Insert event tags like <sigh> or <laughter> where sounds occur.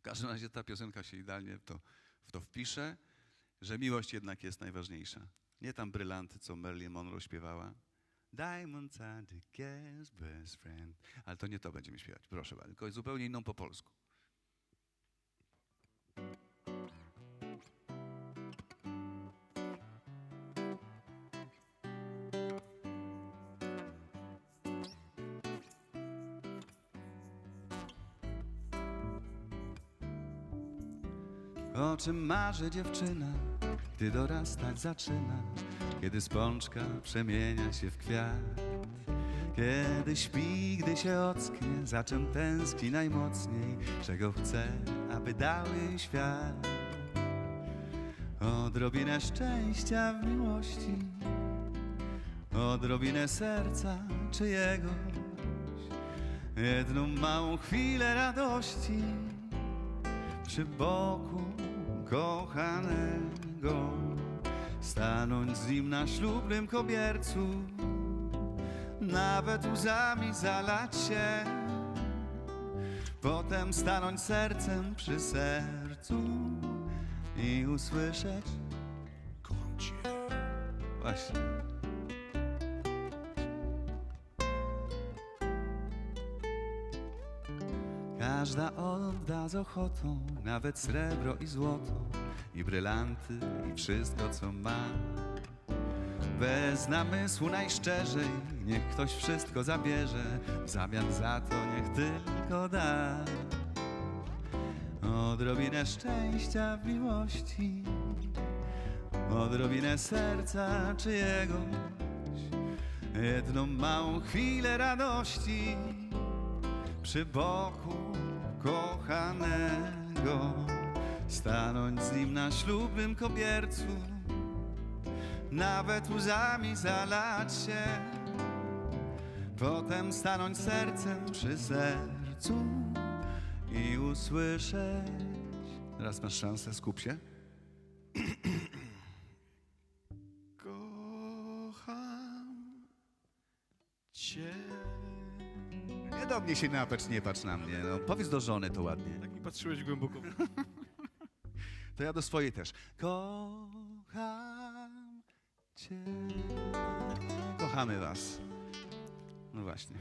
W każdym razie ta piosenka się idealnie w to, w to wpisze, że miłość jednak jest najważniejsza. Nie tam brylanty, co Marilyn Monroe śpiewała. Diamonds are the best friend. Ale to nie to będziemy śpiewać, proszę bardzo. Tylko zupełnie inną po polsku. O czym marzy dziewczyna, gdy dorastać zaczyna, kiedy spączka przemienia się w kwiat. Kiedy śpi, gdy się ocknie, za czym tęskni najmocniej, czego chce, aby dał jej świat. Odrobinę szczęścia w miłości, odrobinę serca czyjegoś, jedną małą chwilę radości przy boku kochanego, stanąć z nim na ślubnym kobiercu, nawet łzami zalać się, potem stanąć sercem przy sercu i usłyszeć Kocham cię. właśnie. Każda odda z ochotą, nawet srebro i złoto, i brylanty, i wszystko, co ma. Bez namysłu najszczerzej, niech ktoś wszystko zabierze, w zamian za to niech tylko da. Odrobinę szczęścia w miłości, odrobinę serca czyjegoś, jedną małą chwilę radości przy boku kochanego, stanąć z nim na ślubnym kobiercu, nawet łzami zalać się, potem stanąć sercem przy sercu i usłyszeć. Teraz masz szansę, skup się. <clears throat> Kocham cię. Nie do mnie się napatrz, nie patrz na mnie. No, powiedz do żony to ładnie. Tak mi patrzyłeś głęboko. <laughs> To ja do swojej też. Kocham cię. Kochamy was. No właśnie.